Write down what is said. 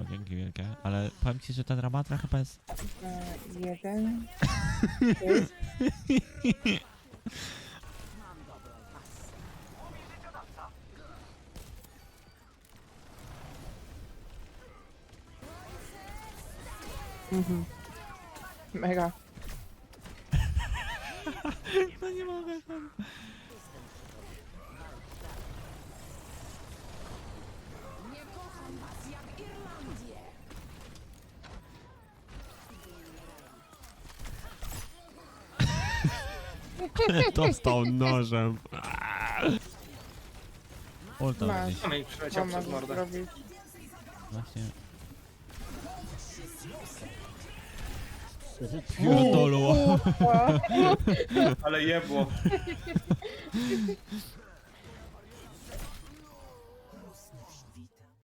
O, dzięki wielkie. Ale powiem ci, że ten Ramatra chyba jest... E, jeden. Mhm. Mega. No nie mogę. Dostał nożem. Ulta Masz. gdzieś. No i przeleciał Co przez mordę. zrobić? Właśnie. Pierdolu. Ale jebło.